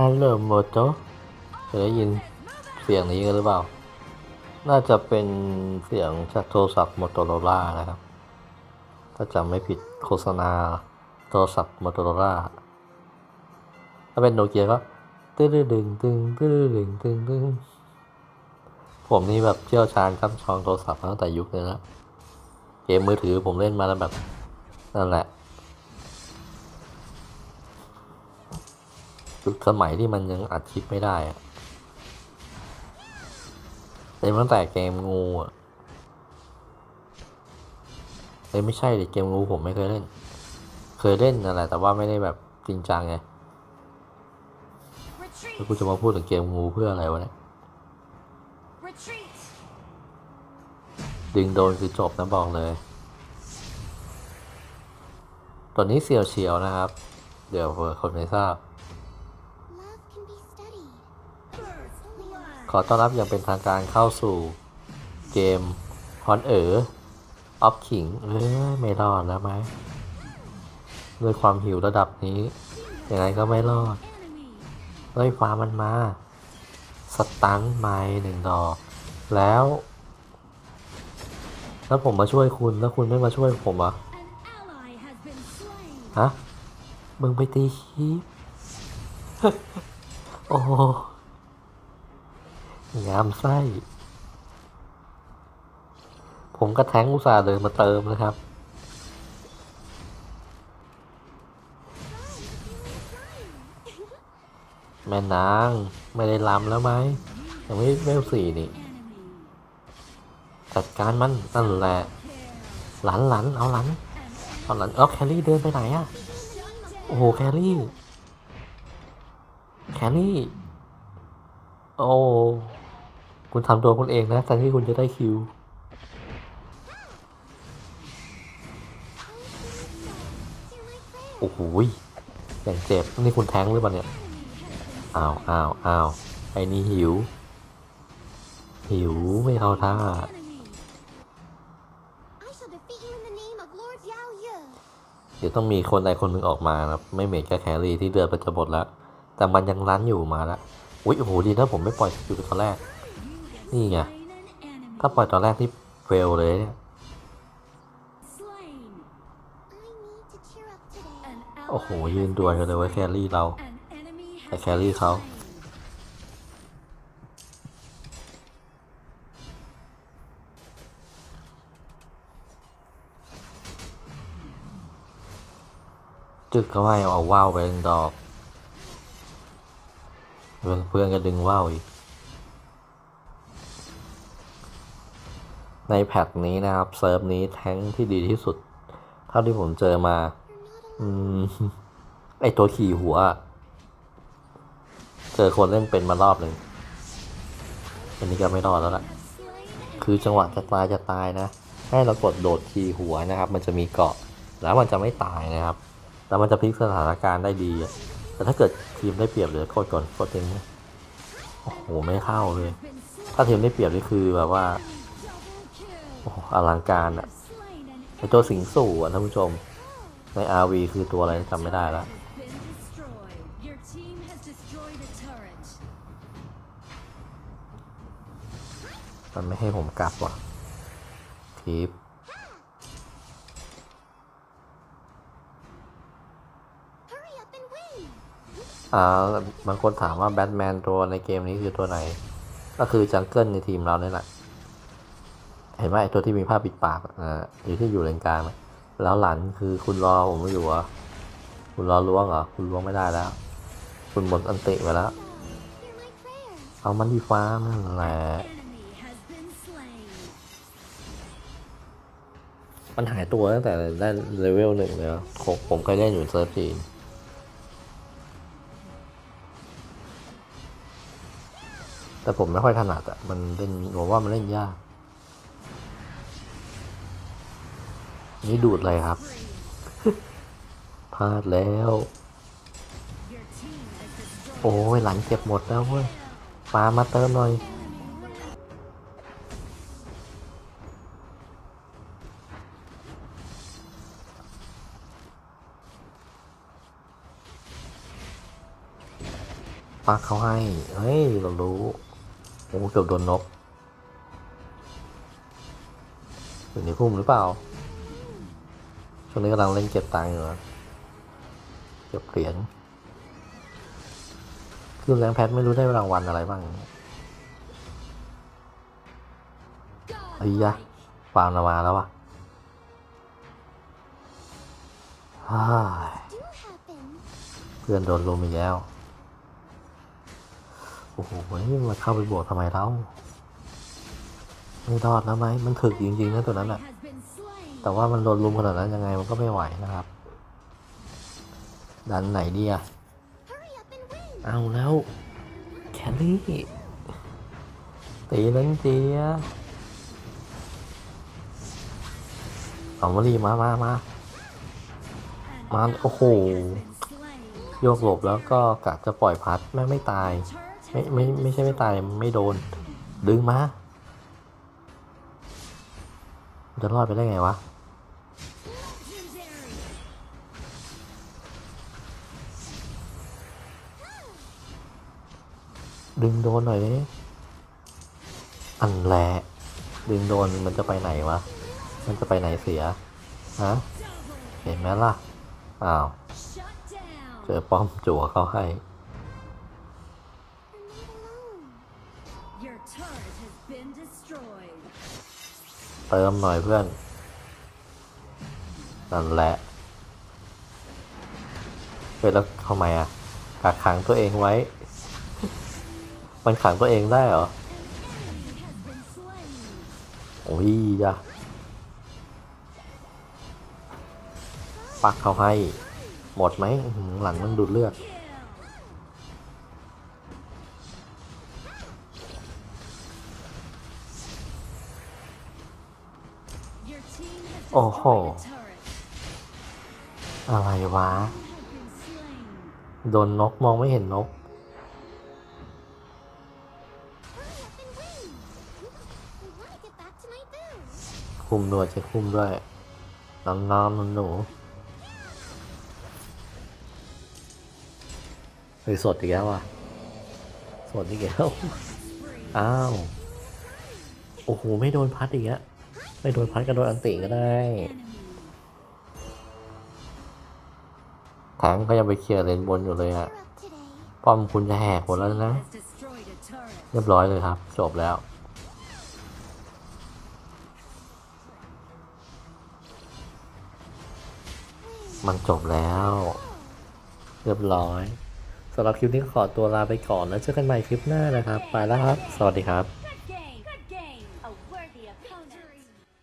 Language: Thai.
ฮัลโหลโมโตเคยได้ยินเสียงนี้กันหรือเปล่า น่าจะเป็นเสียงจากโทรศัพท์มอโตโรล่านะครับ ถ้าจำไม่ผิดโฆษณาโทรศัพท์มอโตโรล่า ถ้าเป็นโนเกียก็ตึ้งดึงตึงตึ้งดึงตึงตึงผมนี่แบบเชี่ยวชาญครับชองโทรศัพท์ตั้งแต่ยุคเลยนะ เกมมือถือผมเล่นมาแล้วแบบนั่นแหละ ยุคสมัยที่มันยังอัดคลิปไม่ได้อะเล่นตั้งแต่เกมงูอะเอ้ไม่ใช่ดิเกมงูผมไม่เคยเล่น เคยเล่นนั่นแหละแต่ว่าไม่ได้แบบจริงจังไงแล้วกูจะมาพูดถึงเกมงูเพื่ออะไรวะเนี่ย ดึงโดนคือจบนะบอกเลย ตอนนี้เสียวเฉียวนะครับ เดี๋ยวเผื่อคนไม่ทราบ ขอต้อนรับอย่างเป็นทางการเข้าสู่เกมฮอนเอ๋อออฟขิงเอ้ยไม่รอดแล้วไหมด้วยความหิวระดับนี้ยังไงก็ไม่รอด Enemy! ด้วยฟ้ามันมา สตันไม้หนึ่งดอก แล้ว แล้วผมมาช่วยคุณแล้วคุณไม่มาช่วยผมเหรอะ An ally has been slain! ฮะมึงไปตีคีบ โอ้โหงามไส้ ผมก็แท้งอุตส่าห์เดินมาเติมนะครับ แม่นาง ไม่ได้ลำแล้วไหมยังไม่เวลสี่นี่ จัดการมันนั่นแหละ หลันหลันเอาหลันเอาหลันเออแครี่เดินไปไหนอะโอ้โหแครี่ แครี่ โอ้ คุณทำตัวคุณเองนะแทนที่คุณจะได้คิว โอ้โหยอย่างเจ็บ นี่คุณแท้งหรือเปล่าเนี่ย อ้าวอ้าวอ้าวไอ้นี่หิว หิวไม่เข้าท่าเดี๋ยวต้องมีคนใดคนหนึ่งออกมานะครับไม่เมดกับแครี่ที่เดือดมันจะหมดแล้ว แต่มันยังรั้นอยู่มาแล้วอุ้ยโอ้โหดีนะผมไม่ปล่อยสกิลตอนแรก นี่ไง ถ้าปล่อยตอนแรกนี่เฟลเลยเนี่ย โอ้โห ยืนดวลกันเลยไว้แครี่เราแต่แครี่เขาจึกเขาให้เอาว่าวไปหนึ่งดอก เพื่อนเพื่อนก็ดึงว่าวอีก ในแพทนี้นะครับ เซิร์ฟนี้แท้งที่ดีที่สุด เท่าที่ผมเจอมา อืม ไอตัวขี่หัว เจอคนเล่นเป็นมารอบหนึ่งอันนี้ก็ไม่รอดแล้วล่ะ คือจังหวะจะตายจะตายนะ ให้เรากดโดดขี่หัวนะครับ มันจะมีเกาะ แล้วมันจะไม่ตายนะครับ แล้วมันจะพลิกสถานการณ์ได้ดีอะ แต่ถ้าเกิดทีมได้เปรียบเหลือกดก่อนกดเองโอ้โหไม่เข้าเลย ถ้าทีมได้เปรียบนี่คือแบบว่าโอ้อลังการอะไอตัวสิงสู่อะท่านผู้ชม ใน RV คือตัวอะไรจำไม่ได้แล้วมันไม่ให้ผมกลับว่ะทิป อ่าบางคนถามว่าแบทแมนตัวในเกมนี้คือตัวไหน ก็คือจังเกิลในทีมเราเนี่ยแหละ เห็นไหมตัวที่มีผ้าปิดปากอ่าอยู่ที่อยู่เลนกลางนะแล้วหลันคือคุณรอผมไม่อยู่เหรอคุณรอล้วงเหรอ คุณล้วงไม่ได้แล้ว คุณหมดอันติไปแล้ว เอามันที่ฟ้านั่นแหละมันหายตัวตั้งแต่ได้เลเวลหนึ่งเลยผมเคยเล่นอยู่เซิร์ฟจีน แต่ผมไม่ค่อยถนัดอะมันเล่นผมว่ามันเล่นยาก นี่ดูดอะไรครับ พลาดแล้ว โอ้ยหลังเก็บหมดแล้วเว้ยปามาเติมหน่อยปักเขาให้ เฮ้ย เรารู้ โอ้เกือบโดนนกอยู่ในพุ่มหรือเปล่า ช่วงนี้กำลังเล่นเก็บตังค์อยู่นะเก็บเหรียญคือแรงแพทไม่รู้ได้รางวัลอะไรบ้างไอ้ยะฟาร์มมาแล้ววะฮ่า Do happen. เพื่อนโดนลมอีกแล้ว โอ้โหมันเข้าไปบวกทำไมเล่าไม่รอดแล้วไหมมันถึกจริงๆนะตัวนั้นอะแต่ว่ามันโดนลุมขนาดนั้นยังไงมันก็ไม่ไหวนะครับ ดันไหนดีอะเอาแล้วแคลรี่ตีนั้นเจียเอามารีมามามา An Man, ally oh. has been slain. โยกหลบแล้วก็กะจะปล่อยพัดแม่ไม่ตาย ไม่ไม่ไม่ใช่ไม่ตายไม่โดน ดึงมา จะรอดไปได้ไงวะดึงโดนหน่อยดิอันแหละดึงโดนมันจะไปไหนวะ มันจะไปไหนเสีย ฮะ เห็นไหมล่ะ อ้าว เจอป้อมจั่วเข้าให้ เติมหน่อยเพื่อน นั่นแหละเฮ้ยแล้วทำไมอะกักขังตัวเองไว้ มันขังตัวเองได้เหรอ โอ้ยยะปักเขาให้ หมดไหมหลังมันดูดเลือด โอ้โห อะไรวะ โดนนกมองไม่เห็นนก คุมด้วยจะคุมด้วย น้องๆหนูๆเฮ้ยสดอีกแล้วอะ สดอีกแล้ว อ้าว โอ้โห ไม่โดนพัดอีกแล้ว ไม่โดนพัดก็โดนอันติก็ได้ Enemy. แทงก็ยังไปเคลียร์เลนบนอยู่เลยอะป้อมคุณจะแหกหมดแล้วนะ เรียบร้อยเลยครับ จบแล้วมันจบแล้ว เรียบร้อยสำหรับคลิปนี้ขอตัวลาไปก่อนแล้วเจอกันใหม่คลิปหน้านะครับ ไปแล้วครับ สวัสดีครับ